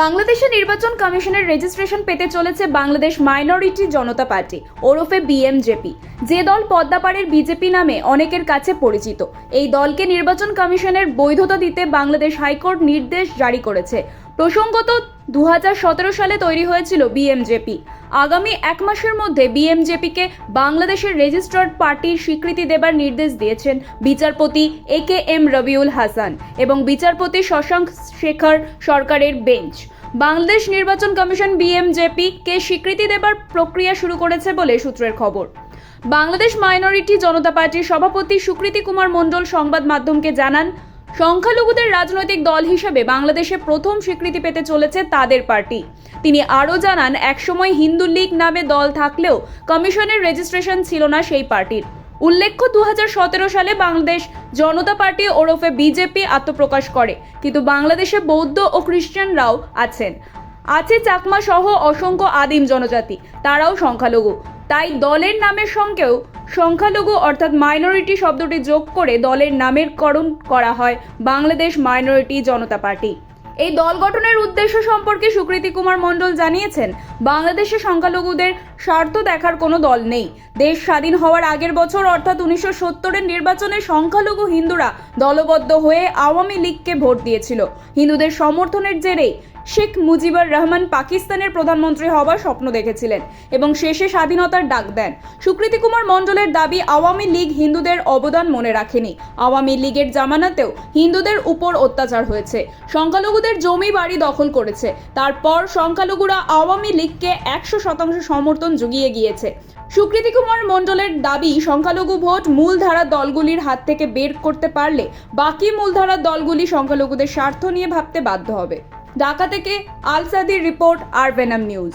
বাংলাদেশে নির্বাচন কমিশনের রেজিস্ট্রেশন পেতে চলেছে বাংলাদেশ মাইনরিটি জনতা পার্টি, ওরফে বিএমজেপি যে দল পদ্মাপাড়ের বিজেপি নামে অনেকের কাছে পরিচিত, এই দলকে নির্বাচন কমিশনের বৈধতা দিতে বাংলাদেশ হাইকোর্ট নির্দেশ জারি করেছে। প্রসঙ্গত দু হাজার সতেরো সালে তৈরি হয়েছিল বিএমজেপি। আগামী এক মাসের মধ্যে বিএমজেপিকে বাংলাদেশের রেজিস্টার্ড পার্টির স্বীকৃতি দেবার নির্দেশ দিয়েছেন বিচারপতি A K M Rabiul Hasan এবং বিচারপতি শশাঙ্ক শেখর সরকারের বেঞ্চ। বাংলাদেশ নির্বাচন কমিশন বিএমজেপি কে স্বীকৃতি দেবার প্রক্রিয়া শুরু করেছে বলে সূত্রের খবর। বাংলাদেশ মাইনরিটি জনতা পার্টির সভাপতি সুকৃতি কুমার মণ্ডল সংবাদ মাধ্যমকে জানান সংখ্যালঘুদের রাজনৈতিক দল হিসেবে বাংলাদেশে প্রথম স্বীকৃতি পেতে চলেছে তাদের পার্টি। তিনি আরও জানান, একসময় হিন্দু লীগ নামে দল থাকলেও কমিশনের রেজিস্ট্রেশন ছিল না সেই পার্টির। উল্লেখ্য দু হাজার সতেরো সালে বাংলাদেশ জনতা পার্টি ওরফে বিজেপি আত্মপ্রকাশ করে, কিন্তু বাংলাদেশে বৌদ্ধ ও খ্রিস্টানরাও আছেন। আছে চাকমা সহ অসংখ্য আদিম জনজাতি, তারাও সংখ্যালঘু। তাই দলের নামের সঙ্গেও সংখ্যালঘু অর্থাৎ মাইনরিটি শব্দটি যোগ করে দলের নামের করণ করা হয় বাংলাদেশ মাইনরিটি জনতা পার্টি। এই দল গঠনের উদ্দেশ্য সম্পর্কে সুকৃতি কুমার মণ্ডল জানিয়েছেন, বাংলাদেশে সংখ্যালঘুদের স্বার্থ দেখার কোনো দল নেই। দেশ স্বাধীন হওয়ার আগের বছর, অর্থাৎ উনিশশো সত্তরের নির্বাচনে সংখ্যালঘু হিন্দুরা দলবদ্ধ হয়ে আওয়ামী লীগকে ভোট দিয়েছিল। হিন্দুদের সমর্থনের জেরেই শেখ মুজিবুর রহমান পাকিস্তানের প্রধানমন্ত্রী হওয়ার স্বপ্ন দেখেছিলেন এবং শেষে স্বাধীনতার ডাক দেন। সুকৃতি কুমার মণ্ডলের দাবি, আওয়ামী লীগ হিন্দুদের অবদান মনে রাখেনি। আওয়ামী লীগের জামানাতেও হিন্দুদের উপর অত্যাচার হয়েছে। সংখ্যালঘুদের জমি বাড়ি দখল করেছে। তারপর সংখ্যালঘুরা আওয়ামী লীগকে একশো শতাংশ সমর্থন জুগিয়ে গিয়েছে। সুকৃতি কুমার মণ্ডলের দাবি, সংখ্যালঘু ভোট মূলধারা দলগুলির হাত থেকে বের করতে পারলে বাকি মূলধারা দলগুলি সংখ্যালঘুদের স্বার্থ নিয়ে ভাবতে বাধ্য হবে। ঢাকা থেকে আলসাদির রিপোর্ট, আর নিউজ।